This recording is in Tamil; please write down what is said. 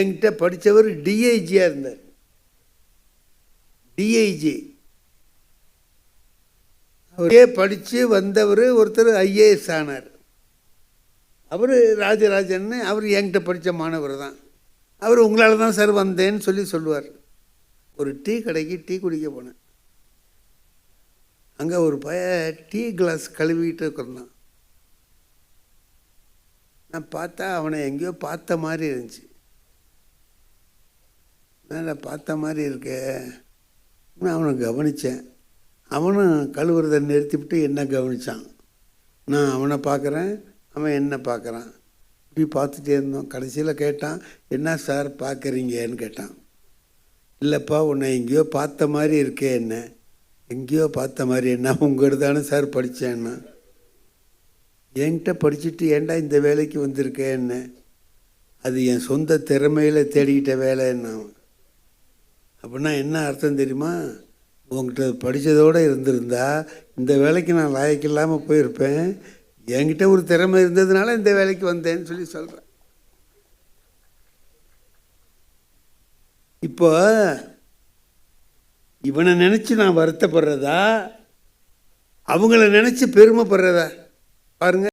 என்கிட்ட படித்தவர் டிஐஜியாக இருந்தார். டிஐஜி அவரே படித்து வந்தவர் ஒருத்தர் ஐஏஎஸ் ஆனார். அவர் ராஜராஜன் அவர் என்கிட்ட படித்த மாணவர் தான். அவர் உங்களால் தான் சார் வந்தேன்னு சொல்லி சொல்லுவார். ஒரு டீ கடைக்கு டீ குடிக்க போனேன். அங்கே ஒரு பய டீ கிளாஸ் கழுவிட்டு இருக்கிறான் நான் பார்த்தா அவனை எங்கேயோ பார்த்த மாதிரி இருந்துச்சு. நான் பார்த்த மாதிரி இருக்கே. நான் அவனை கவனித்தேன் அவனும் கழுவுறதை நிறுத்திவிட்டு என்ன கவனித்தான் நான் அவனை பார்க்குறேன் அவன் என்ன பார்க்குறான். இப்படி பார்த்துட்டே இருந்தோம். கடைசியில் கேட்டான் என்ன சார் பார்க்குறீங்கன்னு கேட்டான். இல்லைப்பா உன்னை எங்கேயோ பார்த்த மாதிரி இருக்கே என்ன. எங்கேயோ பார்த்த மாதிரி என்ன? உங்கள்கிட்ட தானே சார் படித்தேன்னா என்கிட்ட படிச்சுட்டு ஏன்டா இந்த வேலைக்கு வந்திருக்கே என்ன அது என் சொந்த திறமையில் தேடிக்கிட்ட வேலை அப்படின்னா என்ன அர்த்தம் தெரியுமா? உங்ககிட்ட படித்ததோடு இருந்திருந்தா இந்த வேலைக்கு நான் லாயக்கு இல்லாமல் போயிருப்பேன். என்கிட்ட ஒரு திறமை இருந்ததுனால இந்த வேலைக்கு வந்தேன்னு சொல்லி சொல்கிறேன் இப்போ இவனை நினச்சி நான் வருத்தப்படுறதா? அவங்கள நினச்சி பெருமைப்படுறதா? பாருங்க.